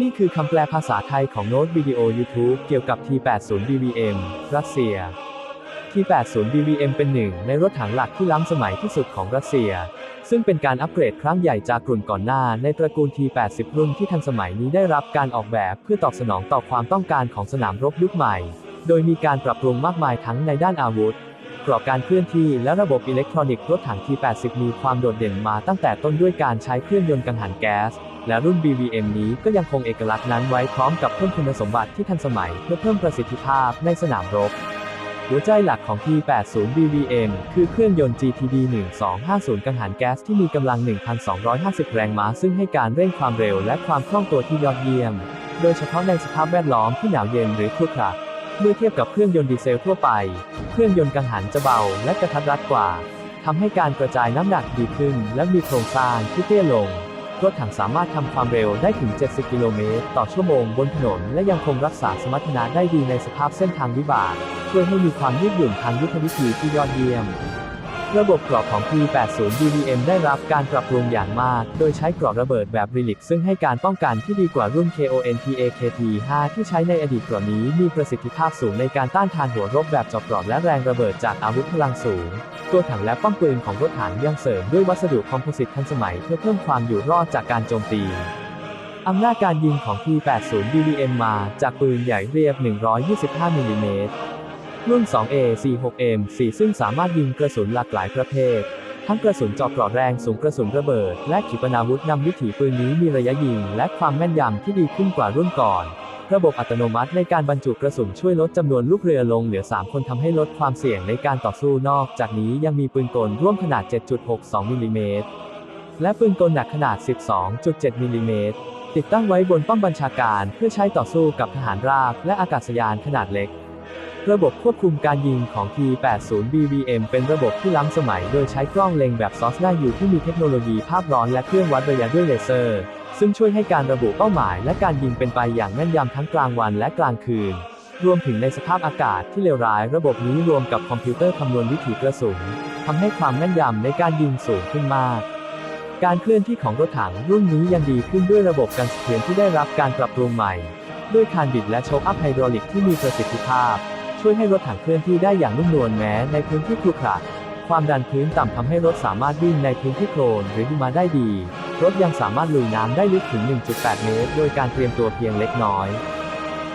นี่คือคำแปลภาษาไทยของโน้ตวิดีโอ YouTube เกี่ยวกับ T80 BVM รัสเซีย T80 BVM เป็นหนึ่งในรถถังหลักที่ล้ำสมัยที่สุดของรัสเซีย ซึ่งเป็นการอัปเกรดครั้งใหญ่จากรุ่นก่อนหน้าในตระกูล T80 รุ่นที่ทันสมัยนี้ได้รับการออกแบบเพื่อตอบสนองต่อความต้องการของสนามรบยุคใหม่ โดยมีการปรับปรุงมากมายทั้งในด้านอาวุธกรอบการเคลื่อนที่และระบบอิเล็กทรอนิกส์รถถัง T80 มีความโดดเด่นมาตั้งแต่ต้นด้วยการใช้เครื่องยนต์กังหันแก๊ส และรุ่น BVM นี้ก็ยังคงเอกลักษณ์นั้นไว้พร้อมกับเพิ่มคุณสมบัติที่ทันสมัยเพื่อเพิ่มประสิทธิภาพในสนามรบ หัวใจหลักของ T80 BVM คือเครื่องยนต์ GTD 1250 กังหันแก๊สที่มีกำลัง 1,250 แรงม้า ซึ่งให้การเร่งความเร็วและความคล่องตัวที่ยอดเยี่ยม โดยเฉพาะในสภาพแวดล้อมที่หนาวเย็นหรือครุขระเมื่อเทียบกับเครื่องยนต์ดีเซลทั่วไป เครื่องยนต์กังหันจะเบาและกระทัดรัดกว่าทำให้การกระจายน้ำหนักดีขึ้น และมีโครงสร้างที่เตี้ยลง รถถังสามารถทำความเร็วได้ถึง 70 กิโลเมตร ต่อชั่วโมงบนถนน และยังคงรักษาสมรรถนะได้ดีในสภาพเส้นทางวิบาก ช่วยให้มีความยืดหยุ่นทางยุทธวิธีที่ยอดเยี่ยม ระบบกรอบของ P80 BVM ได้รับการปรับปรุงอย่างมาก โดยใช้กรอบระเบิดแบบรีลิกซึ่งให้การป้องกันที่ดีกว่ารุ่น KONTAKT5 ที่ใช้ในอดีตกรอบนี้มีประสิทธิภาพสูงในการต้านทานหัวรบแบบเจาะกรอบและแรงระเบิดจากอาวุธพลังสูง ตัวถังและป้อมปืนของรถถังยังเสริมด้วยวัสดุคอมโพสิตทันสมัยเพื่อเพิ่มความอยู่รอดจากการโจมตีอำนาจการยิงของ T80 BVM มาจากปืนใหญ่เรียบ 125 มิลลิเมตร รุ่น 2A 46M 4ซึ่งสามารถยิงกระสุนหลากหลายประเภท ทั้งกระสุนเจาะกราะแรงสูงกระสุนระเบิด และขีปนาวุธนำวิถีปืนนี้มีระยะยิง และความแม่นยำที่ดีขึ้นกว่ารุ่นก่อนระบบอัตโนมัติในการบรรจุกระสุนช่วยลดจำนวนลูกเรือลงเหลือ 3 คนทำให้ลดความเสี่ยงในการต่อสู้นอกจากนี้ยังมีปืนกลร่วมขนาด 7.62 มิลลิเมตร และปืนกลหนักขนาด 12.7 มิลลิเมตร ติดตั้งไว้บนป้อมบัญชาการเพื่อใช้ต่อสู้กับทหารราบและอากาศยานขนาดเล็ก ระบบควบคุมการยิงของ T80 BVM เป็นระบบที่ล้ำสมัย โดยใช้กล้องเล็งแบบซอสได้อยู่ที่มีเทคโนโลยีภาพร้อนและเครื่องวัดระยะด้วยเลเซอร์ ซึ่งช่วยให้การระบุเป้าหมายและการยิงเป็นไปอย่างแม่นยำทั้งกลางวันและกลางคืน รวมถึงในสภาพอากาศที่เลวร้าย ระบบนี้รวมกับคอมพิวเตอร์คำนวณวิถีกระสุนทำให้ความแม่นยำในการยิงสูงขึ้นมาก การเคลื่อนที่ของรถถังรุ่นนี้ยังดีขึ้นด้วยระบบการสะเทือนที่ได้รับการปรับปรุงใหม่ ด้วยคานบิดและโชคอัพไฮดรอลิกที่มีประสิทธิภาพ ช่วยให้รถถังเคลื่อนที่ได้อย่างนุ่มนวลแม้ในพื้นที่ครุขระความดันพื้นต่ำทำให้รถสามารถวิ่งในพื้นที่โคลนหรือหิมะได้ดี รถยังสามารถลุยน้ำได้ลึกถึง 1.8 เมตร โดยการเตรียมตัวเพียงเล็กน้อย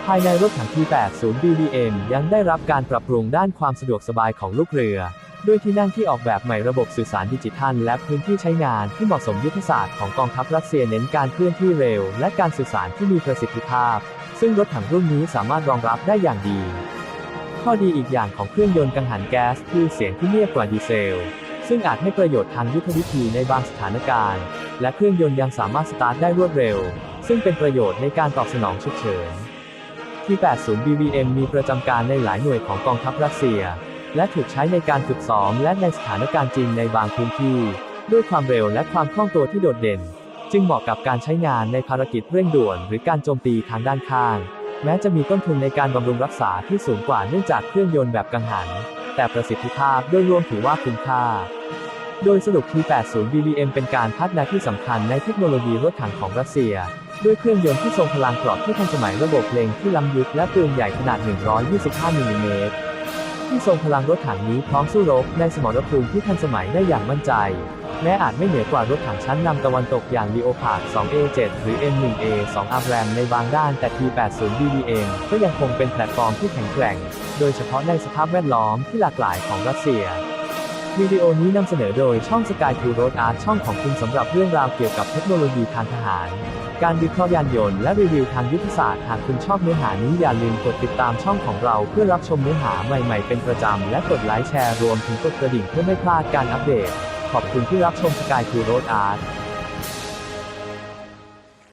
ภายในรถถัง T80 BBM ยังได้รับการปรับปรุงด้านความสะดวกสบายของลูกเรือ ด้วยที่นั่งที่ออกแบบใหม่ระบบสื่อสารดิจิทัล และพื้นที่ใช้งานที่เหมาะสมยุทธศาสตร์ของกองทัพรัสเซียเน้นการเคลื่อนที่เร็ว และการสื่อสารที่มีประสิทธิภาพ ซึ่งรถถังรุ่นนี้สามารถรองรับได้อย่างดี ข้อดีอีกอย่างของเครื่องยนต์กังหันแก๊สคือเสียงที่เงียบกว่าดีเซล ซึ่งอาจให้ประโยชน์ทางยุทธวิธีในบางสถานการณ์ และเครื่องยนต์ยังสามารถสตาร์ทได้รวดเร็ว ซึ่งเป็นประโยชน์ในการตอบสนองฉุกเฉินที่80 BVM มีประจำการในหลายหน่วยของกองทัพรัสเซีย และถูกใช้ในการฝึกซ้อมและในสถานการณ์จริงในบางพื้นที่ ด้วยความเร็วและความคล่องตัวที่โดดเด่น จึงเหมาะกับการใช้งานในภารกิจเร่งด่วน หรือการโจมตีทางด้านข้าง แม้จะมีต้นทุนในการบำรุงรักษาที่สูงกว่าเนื่องจากเครื่องยนต์แบบกังหัน แต่ประสิทธิภาพโดยรวมถือว่าคุ้มค่า โดยสรุป T80 BVM เป็นการพัฒนาที่สำคัญในเทคโนโลยีรถถังของรัสเซีย ด้วยเครื่องยนต์ที่ทรงพลังกรอบที่ทันสมัยระบบเพลงที่ล้ำยุทธและปืนใหญ่ขนาด 125มิลลิเมตรที่ทรงพลังรถถังนี้พร้อมสู้รบในสมรภูมิที่ทันสมัยได้อย่างมั่นใจ แม้อาจไม่เหนือกว่ารถถังชั้นนำตะวันตกอย่าง Leopard 2A7 หรือ M1A2 Abram ในบางด้าน แต่ T80 BVM ก็ยังคงเป็นแพลตฟอร์มที่แข็งแกร่ง โดยเฉพาะในสภาพแวดล้อมที่หลากหลายของรัสเซียวิดีโอนี้นำเสนอโดยช่อง Sky to Road Art ช่องของคุณสำหรับเรื่องราวเกี่ยวกับเทคโนโลยีทางทหาร การวิเคราะห์ยานยนต์และรีวิวทางยุทธศาสตร์หากคุณชอบเนื้อหานี้อย่าลืมกดติดตามช่องของเราเพื่อรับชมเนื้อหาใหม่ๆเป็นประจำและกดไลค์แชร์รวมถึงกดกระดิ่งเพื่อไม่พลาดการอัปเดต ขอบคุณที่รับชม Sky to Road Art